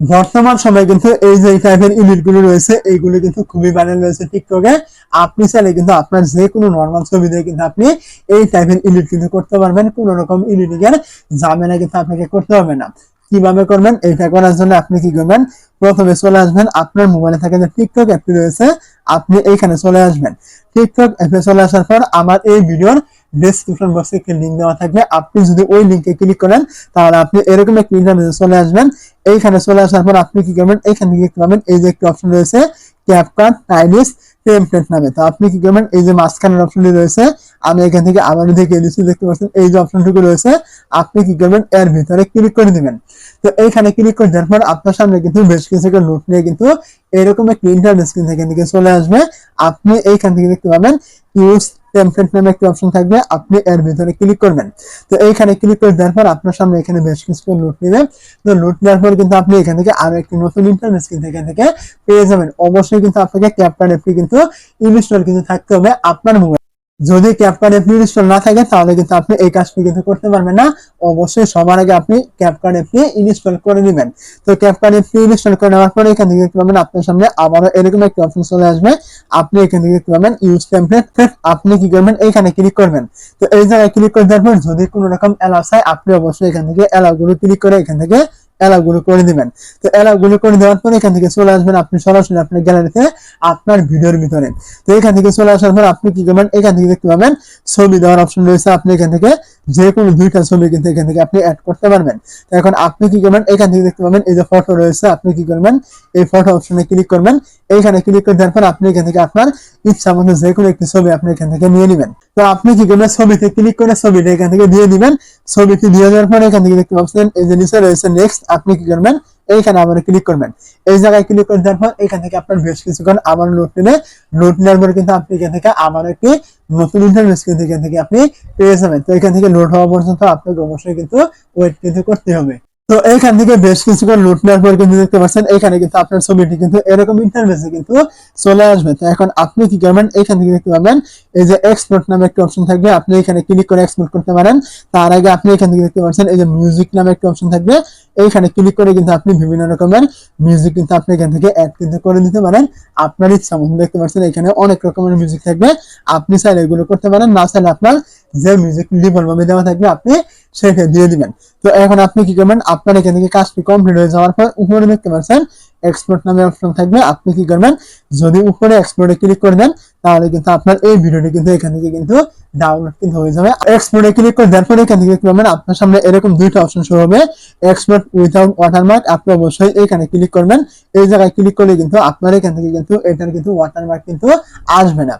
বর্তমান সময়ে কিন্তু এই যে টাইপের ইডিটগুলো রয়েছে, এইগুলো কিন্তু খুবই ভাইরাল রয়েছে টিকটকে আপনি চাইলে কিন্তু আপনার যে কোনো নর্মাল ছবি দিয়ে কিন্তু আপনি এই টাইপের ইডিট কিন্তু করতে পারবেন। কোনো রকম এর ঝামেলা কিন্তু আপনাকে করতে হবে না। কীভাবে করবেন? এটা করার জন্য আপনি কি করবেন? প্রথমে চলে আসবেন, আপনার মোবাইলে থাকে যে টিকটক অ্যাপটি রয়েছে, আপনি এইখানে চলে আসবেন। টিকটক অ্যাপে চলে আসার পর আমার এই ভিডিওর ডেসক্রিপশন বক্সে একটি লিঙ্ক দেওয়া থাকবে। আপনি যদি ওই লিঙ্কে ক্লিক করেন, তাহলে আপনি এরকম একটি ইন্টারনেটে চলে আসবেন। এইখানে চলে আসার পর আপনি কি করবেন? এইখানে দেখতে পাবেন, এই যে একটি অপশন রয়েছে ক্যাপকাট টাইলিস টেমপ্লেট নামে। তো আপনি কি করবেন? এই যে মাঝখানের অপশনটি রয়েছে, আমি এখান থেকে আবার দেখে দিচ্ছি, দেখতে পাচ্ছেন, এই যে অপশনটুকু রয়েছে। আপনি কি করবেন? এর ভিতরে ক্লিক করে দিবেন। তো এইখানে ক্লিক করে দেওয়ার পর আপনার সামনে কিন্তু বেশ কিছু নোট নিয়ে কিন্তু এরকম একটি ইন্টারনেট স্ক্রিন থেকে দিকে চলে আসবে। আপনি এইখান থেকে দেখতে পাবেন ইউজ টেমপ্লেট নামে একটি অপশন থাকবে, আপনি এর ভিতরে ক্লিক করবেন। তো এইখানে ক্লিক করে দেওয়ার পর আপনার সামনে এখানে বেশ কিছু নোট নেবে। তো নোট নেওয়ার পর কিন্তু আপনি এখান থেকে আরও একটি নতুন ইন্টারনেট স্ক্রিন থেকে থেকে পেয়ে যাবেন। অবশ্যই কিন্তু আপনাকে ক্যাপকার্ড অ্যাপটি কিন্তু ইনস্টল কিন্তু থাকতে হবে আপনার মোবাইল যদি ক্যাপকার্ড অ্যাপটি ইনস্টল না থাকে, তাহলে কিন্তু আপনি এই কাজটি কিন্তু করতে পারবেন না। অবশ্যই সবার আগে আপনি ক্যাপকার্ড অ্যাপটি ইনস্টল করে নেবেন। তো ক্যাপকার্ড অ্যাপটি ইনস্টল করে নেওয়ার পরে এখান থেকে দেখতে পাবেন আপনার সামনে আবারও এরকম একটি অপশন চলে আসবে। আপনি এখান থেকে দেখতে পাবেন ইউজ টেমপ্লেট আপনি কি করবেন? এইখানে ক্লিক করবেন। তো এই জায়গায় ক্লিক করে দেওয়ার পর যদি কোনো রকম অ্যালাউ চাই আপনি অবশ্যই এখান থেকে অ্যালাউ গুলো ক্লিক করে এখান থেকে অ্যালাউ গুলো করে দিবেন। তো অ্যালাউ গুলো করে দেওয়ার পর এখান থেকে চলে আসবেন আপনি সরাসরি আপনার গ্যালারিতে আপনার ভিডিওর ভিতরে। তো এখান থেকে চলে আসার পর আপনি কি করবেন? এখান থেকে দেখতে পাবেন, ছবি দেওয়ার অপশন রয়েছে। আপনি এখান থেকে যে কোনো দুইটা ছবি কিন্তু এখান থেকে আপনি অ্যাড করতে পারবেন। তো এখন আপনি কি করবেন? এখান থেকে দেখতে পাবেন, এই যে ফটো রয়েছে, আপনি কি করবেন? এই ফটো অপশনে ক্লিক করবেন। এইখানে ক্লিক করে দেওয়ার পর আপনি এখান থেকে আপনার ইচ্ছা মতো যে কোনো একটি ছবি আপনি এখান থেকে নিয়ে নেবেন। তো আপনি কি করবেন? ছবিতে ক্লিক করে ছবিটা এখান থেকে দিয়ে দিবেন। ছবিটি দিয়ে দেওয়ার পর এখান থেকে দেখতে পাচ্ছেন, এই যে নিচে রয়েছে নেক্সট আপনি কি করবেন? এইখানে আবার ক্লিক করবেন। এই জায়গায় ক্লিক করে দেওয়ার পর এখান থেকে আপনার বেশ কিছুক্ষণ আমার নোট নেবে নোট নেওয়ার পরে কিন্তু আপনি এখান থেকে আমার একটি নতুন ইন্টারভেস কিন্তু এখান থেকে আপনি পেয়ে যাবেন। তো এখান থেকে লোড হওয়া পর্যন্ত আপনাকে অবশ্যই কিন্তু ওয়েট কিন্তু করতে হবে। তো এইখান থেকে বেশ কিছুক্ষণ লুট নেওয়ার পর কিন্তু দেখতে পাচ্ছেন, এখানে কিন্তু আপনার ছবিটি কিন্তু এরকম ইন্টারভেসে কিন্তু চলে আসবে। তো এখন আপনি কি করবেন? এখান থেকে দেখতে পাবেন, এই যে এক্সপোর্ট নামে একটা অপশন থাকবে। আপনি এখানে ক্লিক করে এক্সপোর্ট করতে পারেন। তার আগে আপনি এখান থেকে দেখতে পাচ্ছেন, এই যে মিউজিক নামে একটা অপশন থাকবে। এইখানে ক্লিক করে কিন্তু আপনি বিভিন্ন রকমের মিউজিক কিন্তু আপনি এখান থেকে অ্যাড কিন্তু করে দিতে পারেন। আপনার ইচ্ছা মতো দেখতে পাচ্ছেন, এখানে অনেক রকমের মিউজিক থাকবে। আপনি চাইলে এগুলো করতে পারেন, না চাইলে আপনার যে মিউজিক ডিফল্ট ভাবে দেওয়া থাকবে, আপনি সেটা দিয়ে দিবেন। তো এখন আপনি কি করবেন? আপনার এখান থেকে কাজটি কমপ্লিট হয়ে যাওয়ার পর উপরে দেখতে পাচ্ছেন এক্সপোর্ট নামে অপশন থাকবে। আপনি কি করবেন? যদি উপরে এক্সপোর্টে ক্লিক করে দেন, তাহলে কিন্তু আপনার এই ভিডিওটি কিন্তু এখান থেকে কিন্তু ডাউনলোড কিন্তু হয়ে যাবে। এক্সপোর্টে ক্লিক করে দেওয়ার পরে এখান থেকে দেখতে পাবেন আপনার সামনে এরকম দুইটা অপশন শুরু হবে। এক্সপোর্ট উইথাউট ওয়াটারমার্ক আপনি অবশ্যই এখানে ক্লিক করবেন। এই জায়গায় ক্লিক করলে কিন্তু আপনার এখান থেকে কিন্তু এটার কিন্তু ওয়াটারমার্ক কিন্তু আসবে না।